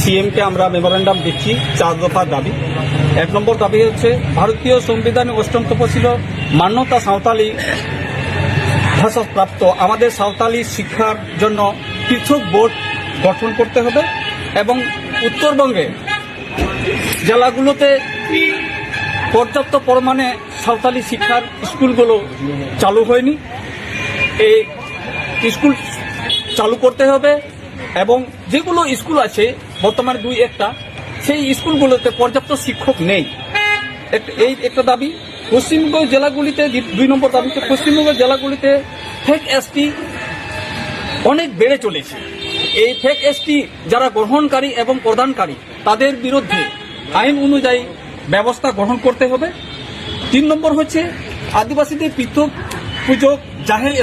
সিএমকে আমরা মেমোরেন্ডাম দিচ্ছি চার দফা দাবি। এক নম্বর দাবি হচ্ছে ভারতীয় সংবিধানে অষ্টম তপশিল মান্যতা সাঁওতালি ভাষাপ্রাপ্ত আমাদের সাঁওতালি শিক্ষার জন্য পৃথক বোর্ড গঠন করতে হবে এবং উত্তরবঙ্গে জেলাগুলোতে পর্যাপ্ত পরিমাণে সাঁওতালি শিক্ষার স্কুলগুলো চালু হয়নি। এই স্কুল চালু করতে হবে এবং যেগুলো স্কুল আছে, বর্তমানে দুই একটা, সেই স্কুলগুলোতে পর্যাপ্ত শিক্ষক নেই। এই একটা দাবি, পশ্চিমবঙ্গ জেলাগুলিতে দুই নম্বর দাবি পশ্চিমবঙ্গ জেলাগুলিতে ফেক এসটি অনেক বেড়ে চলেছে। এই ফেক এসটি যারা গ্রহণকারী এবং প্রদানকারী, তাদের বিরুদ্ধে আইন অনুযায়ী ব্যবস্থা গ্রহণ করতে হবে। তিন নম্বর হচ্ছে, আদিবাসীদের পৃথক পুজো জাহের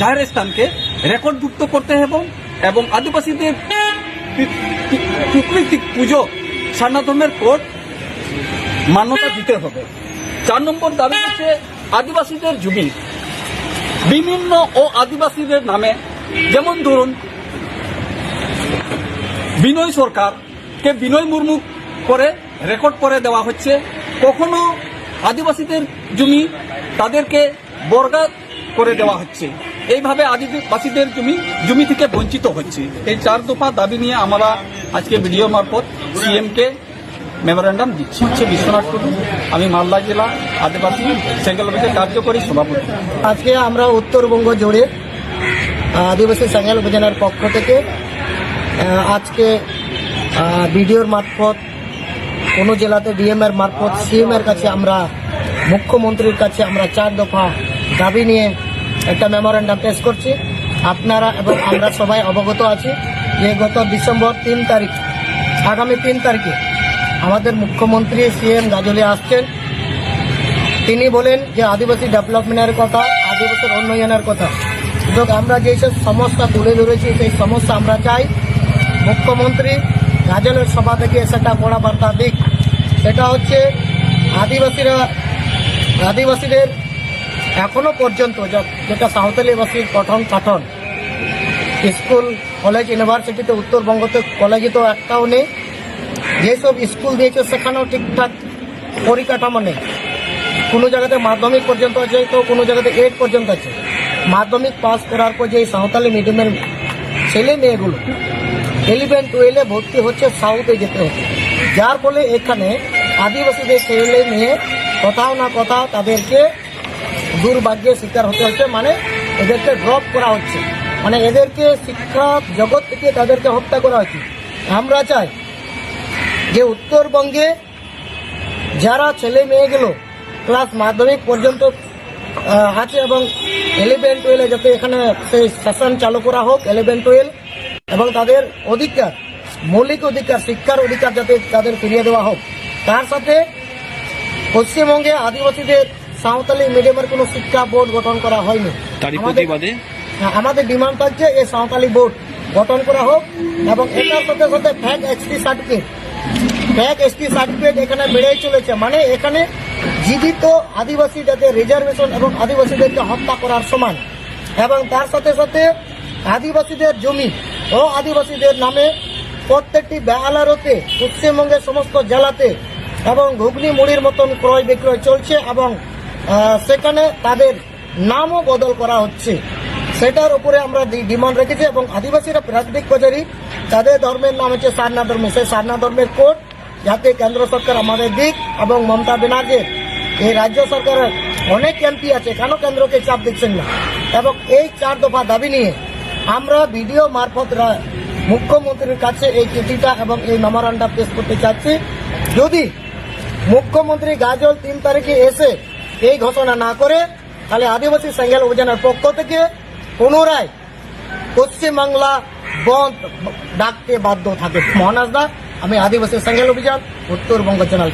জাহের স্থানকে রেকর্ডভুক্ত করতে হবে এবং আদিবাসীদের পিতৃত্বিক পুজো সারনাথমের কোর্ট মান্যতা দিতে হবে। চার নম্বর দাবি হচ্ছে আদিবাসীদের জমি বিভিন্ন ও আদিবাসীদের নামে, যেমন ধরুন, বিনয় সরকারকে বিনয় মুর্মু করে রেকর্ড করে দেওয়া হচ্ছে। কখনো আদিবাসীদের জমি তাদেরকে বর্গা করে দেওয়া হচ্ছে। এইভাবে আদিবাসীদের জমি জমি থেকে বঞ্চিত হচ্ছে। এই চার দফা দাবি নিয়ে আমরা আজকে ভিডিও মারফত সিএমকে মেমোরেন্ডাম দিচ্ছি। হচ্ছে বিশ্বনাথ টুডু আমি মালদা জেলা আদিবাসী সেঙ্গেল কার্যকরী সভাপতি। আজকে আমরা উত্তরবঙ্গ জুড়ে আদিবাসী সাঙ্গাল উপজেলার পক্ষ থেকে আজকে বিডিওর মারফত, কোনো জেলাতে ডিএম এর মারফত সিএম এর কাছে আমরা, মুখ্যমন্ত্রীর কাছে আমরা চার দফা দাবি নিয়ে একটা মেমোরেন্ডাম পেশ করছি। আপনারা এবং আমরা সবাই অবগত আছি যে গত ডিসেম্বর তিন তারিখ, আগামী তিন তারিখে আমাদের মুখ্যমন্ত্রী সিএম গাজলে আসছেন। তিনি বলেন যে আদিবাসী ডেভেলপমেন্টের কথা, আদিবাসীর উন্নয়নের কথা। কিন্তু আমরা যেসব সমস্যা তুলে ধরেছি, সেই সমস্যা আমরা চাই মুখ্যমন্ত্রী গাজলের সভা থেকে সেটা বড় বার্তা দিক। সেটা হচ্ছে আদিবাসীরা, আদিবাসীদের এখনও পর্যন্ত যেটা সাঁওতালিবাসীর পঠন পাঠন, স্কুল কলেজ ইউনিভার্সিটিতে উত্তরবঙ্গতে কলেজে তো একটাও নেই। যেসব স্কুল দিয়েছে, সেখানেও ঠিকঠাক পরিকাঠামো নেই। কোনো জায়গাতে মাধ্যমিক পর্যন্ত আছে, তো কোনো জায়গাতে এইট পর্যন্ত আছে। মাধ্যমিক পাস করার পর যে সাঁওতালি মিডিয়ামের ছেলে মেয়েগুলো ইলেভেন টুয়েলভে ভর্তি হচ্ছে সাউথে যেতে হচ্ছে। যার ফলে এখানে আদিবাসীদের ছেলে মেয়ে, কোথাও না কোথাও তাদেরকে দুর্ভাগ্যের শিকার হতে হচ্ছে মানে এদেরকে ড্রপ করা হচ্ছে। মানে এদেরকে শিক্ষা জগৎ থেকে তাদেরকে হত্যা করা হচ্ছে। আমরা চাই যে উত্তরবঙ্গে যারা ছেলে মেয়েগুলো ক্লাস মাধ্যমিক পর্যন্ত আছে এবং ইলেভেন টুয়েলভে যাতে এখানে সেই সেশন চালু করা হোক ইলেভেন টুয়েলভ এবং তাদের অধিকার, মৌলিক অধিকার, শিক্ষার অধিকার যাতে তাদের ফিরিয়ে দেওয়া হোক। তার সাথে পশ্চিমবঙ্গে আদিবাসীদের সাঁওতালি মিডিয়ামের কোনো শিক্ষা বোর্ড গঠন করা হয়নি। তারই আমাদের- প্রতিবাদে? হ্যাঁ, আমাদের ডিমান্ড থাকছে এই সাঁওতালি বোর্ড গঠন করা হোক এবং এটার সাথে সাথে fake ST certificate. Fake ST certificate এখানে বেড়েই চলেছে। মানে এখানে জীবিত আদিবাসী যাতে রিজার্ভেশন এবং আদিবাসীদেরকে হত্যা করার সমান। এবং তার সাথে সাথে আদিবাসীদের জমি ও আদিবাসীদের নামে প্রত্যেকটি বেহালারতে পশ্চিমবঙ্গের সমস্ত জেলাতে এবং ঘুগনি মুড়ির মতন ক্রয় বিক্রয় চলছে এবং সেখানে তাদের নামও বদল করা হচ্ছে। সেটার উপরে আমরা ডিমান্ড রেখেছি এবং আদিবাসীরা প্রাথমিক কচারি, তাদের ধর্মের নাম হচ্ছে সারনা ধর্ম। সেই সারনা ধর্মের কোর্ট যাতে কেন্দ্র সরকার আমাদের দিক এবং মমতা ব্যানার্জির এই রাজ্য সরকারের অনেক এমপি আছে, কেন কেন্দ্রকে চাপ দিচ্ছেন না? এবং এই চার দফা দাবি নিয়ে আমরা ভিডিও মারফত মুখ্যমন্ত্রীর কাছে এই চিঠিটা এবং এই মেমোরান্ডাম পেশ করতে চাচ্ছি। যদি মুখ্যমন্ত্রী গাজল তিন তারিখে এসে এই ঘোষণা না করে তাহলে আদিবাসী সেঙ্গেল অভিযানের পক্ষ থেকে পুনরায় পশ্চিমবাংলা বন্ধ ডাকতে বাধ্য থাকে। মহানাজদা আমি আদিবাসী সেঙ্গেল অভিযান, উত্তরবঙ্গ চ্যানেল